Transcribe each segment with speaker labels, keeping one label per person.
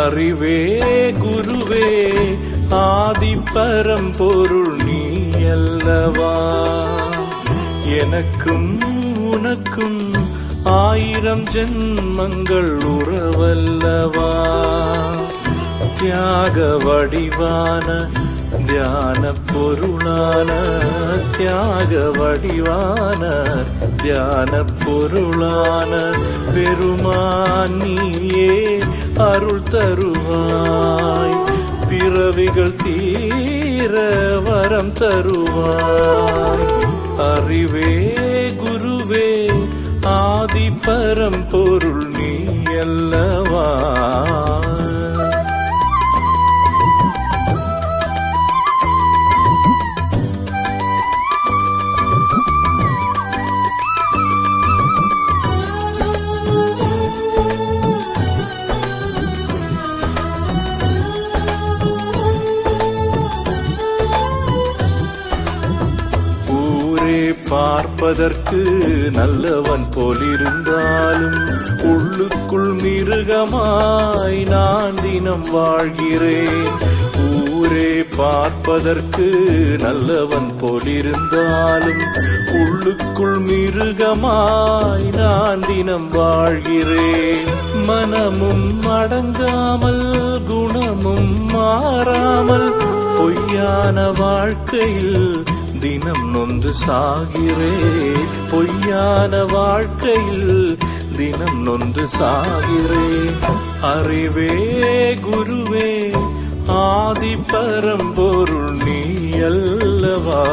Speaker 1: அறிவே குருவே ஆதிப்பரம் பொருள் நீ அல்லவா? எனக்கும் உனக்கும் ஆயிரம் ஜென்மங்கள் உறவல்லவா? தியாக வடிவான தியான பொருளான தியாக வடிவான தியான பொருளான பெருமான் நீயே அருள் தருவாய். பிறவிகள் தீர வரம் தருவாய். அறிவே குருவே ஆதி பரம்பொருள் நீ அல்லவா? பார்ப்பதற்கு நல்லவன் போலிருந்தாலும் உள்ளுக்குள் மிருகமாய் நான் தினம் வாழ்கிறேன். ஊரே பார்ப்பதற்கு நல்லவன் போலிருந்தாலும் உள்ளுக்குள் மிருகமாய் நான் தினம் வாழ்கிறேன். மனமும் அடங்காமல் குணமும் மாறாமல் பொய்யான வாழ்க்கையில் தினம் நொந்து சாகிறே. பொய்யான வாழ்க்கையில் தினம் நொந்து சாகிறே. அறிவே குருவே ஆதி பரம்பொருள் நீ அல்லவா?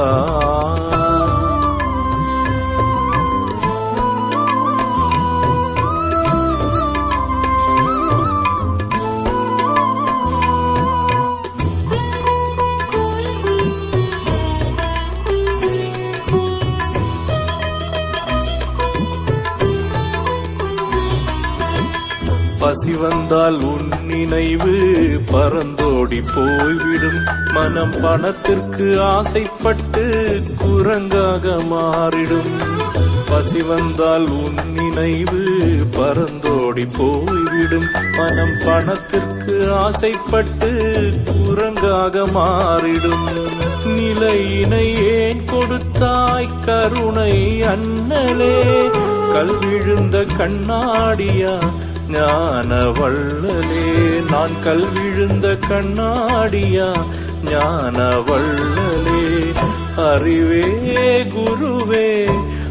Speaker 1: பசி வந்தால் உன் நினைவு பறந்தோடி போய்விடும். மனம் பணத்திற்கு ஆசைப்பட்டு குரங்காக மாறிடும். பசி வந்தால் உன் நினைவு பறந்தோடி போய்விடும். மனம் பணத்திற்கு ஆசைப்பட்டு குரங்காக மாறிடும். நிலையினை ஏன் கொடுத்தாய் கருணை அண்ணலே? கல்விழுந்த கண்ணாடியா ஞான வள்ளலே நான் கல்விழுந்த கண்ணாடியா? ஞான வள்ளலே அறிவே குருவே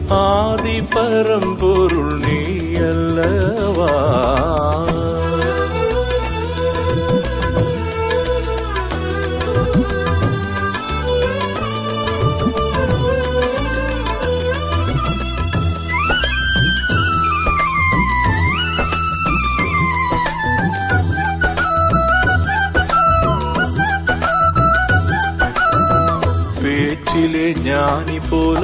Speaker 1: ஆதி பரம்பொருள் நீ அல்லவா? பேச்சிலே ஞானி போல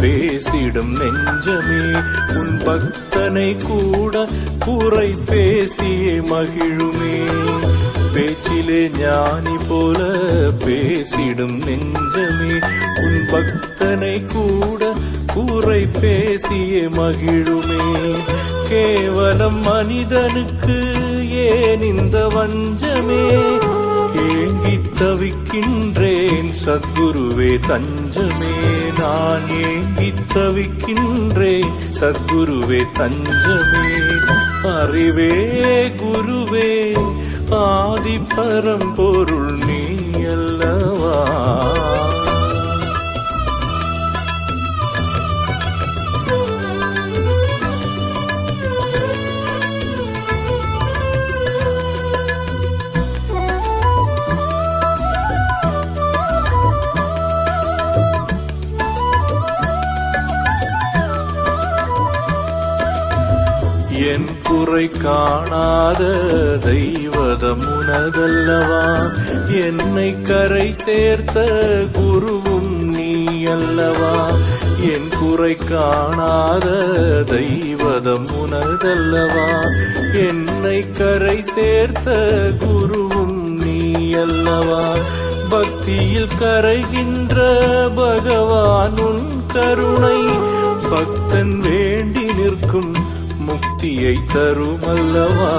Speaker 1: பேசிடும் நெஞ்சமே உன் பக்தனை கூட குறை பேசியே மகிழுமே. பேச்சிலே ஞானி போல பேசிடும் நெஞ்சமே உன் பக்தனை கூட குறை பேசிய மகிழுமே. கேவலம் மனிதனுக்கு ஏன் இந்த வஞ்சமே? ஏங்கி தவிக்கின்றேன் சத்குருவே தஞ்சமே நான் ஏங்கி தவிக்கின்றேன் சத்குருவே தஞ்சமே அறிவே குருவே ஆதி பரம்பொருள் நீ அல்லவா? என் காணாத தெய்வதம் உனதல்லவா என்னை கரை சேர்த்த குருவும் நீ அல்லவா என் குறை காணாத தெய்வதம் உனதல்லவா என்னை கரை சேர்த்த குருவும் நீ அல்லவா பக்தியில் கரைகின்ற பகவான் உன் கருணை பக்தன் வேண்டி நிற்கும் முக்தியை தருமல்லவா?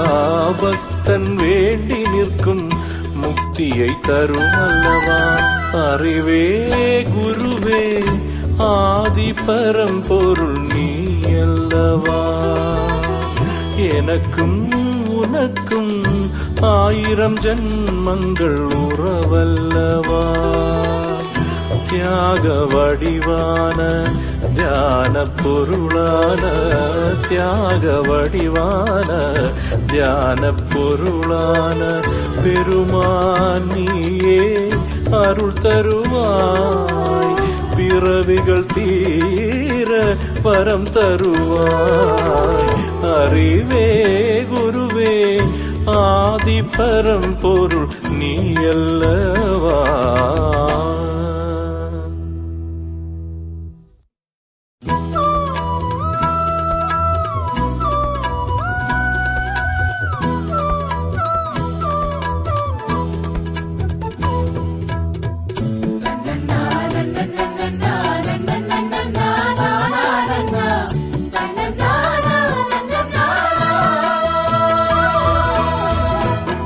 Speaker 1: பக்தன் வேண்டி நிற்கும் முக்தியை தருமல்லவா? அறிவே குருவே ஆதி பரம்பொருள் நீ அல்லவா? எனக்கும் உனக்கும் ஆயிரம் ஜன்மங்கள் உறவல்லவா? தியாக வடிவான தியான பொருளான தியாக வடிவான தியான பொருளான பெருமான் நீயே அருள் தருவாய் பிறவிகள் தீர பரம் தருவாய் அறிவே குருவே ஆதி பரம் பொருள் நீ அல்லவா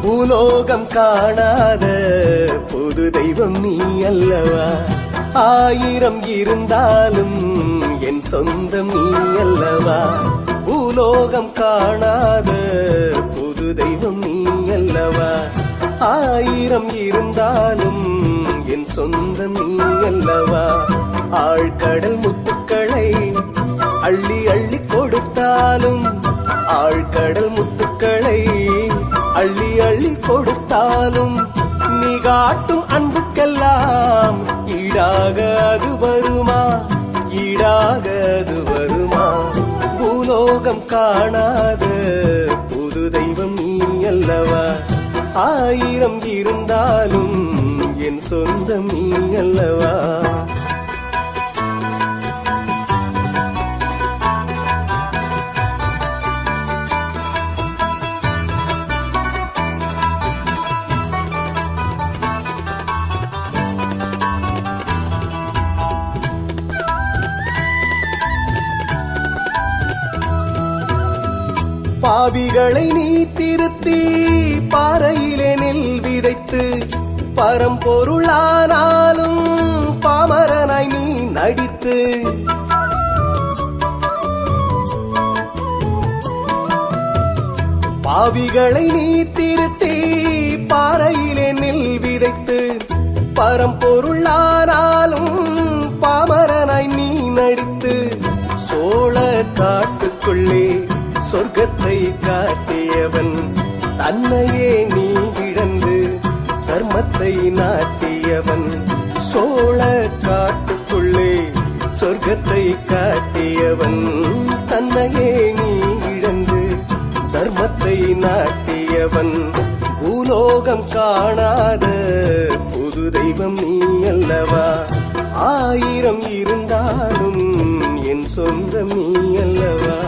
Speaker 2: பூலோகம் காணாத புது தெய்வம் நீ அல்லவா? ஆயிரம் இருந்தாலும் என் சொந்தம் நீ அல்லவா? பூலோகம் காணாத புது தெய்வம் நீ அல்லவா? ஆயிரம் இருந்தாலும் என் சொந்தம் நீ அல்லவா? ஆழ்கடல் முத்துக்களை அள்ளி அள்ளி கொடுத்தாலும் ஆழ்கடல் முத்து கொடுத்தாலும் நீ காட்டும் அன்புக்கெல்லாம் ஈடாக அது வருமா? ஈடாக அது வருமா? பூலோகம் காணாத புது தெய்வம் நீ அல்லவா? ஆயிரம் இருந்தாலும் என் சொந்தம் நீ அல்லவா? பாவிகளை நீ திருத்தி பாறையிலே நெல் விதைத்து பரம்பொருளானாலும் பாமரனாய் நீ நடித்து. பாவிகளை நீ திருத்தி பாறையிலே நெல் விதைத்து பரம்பொருளானாலும் சொர்க்கத்தை சாட்டியவன் தன்னையே நீ இழந்து தர்மத்தை நாட்டியவன். சோழ காட்டுக்குள்ளே சொர்க்கத்தை காட்டியவன். தன்னையே நீ இழந்து தர்மத்தை நாட்டியவன். பூலோகம் காணாத புது தெய்வம் நீ அல்லவா? ஆயிரம் இருந்தாலும் என் சொந்தம் நீ அல்லவா?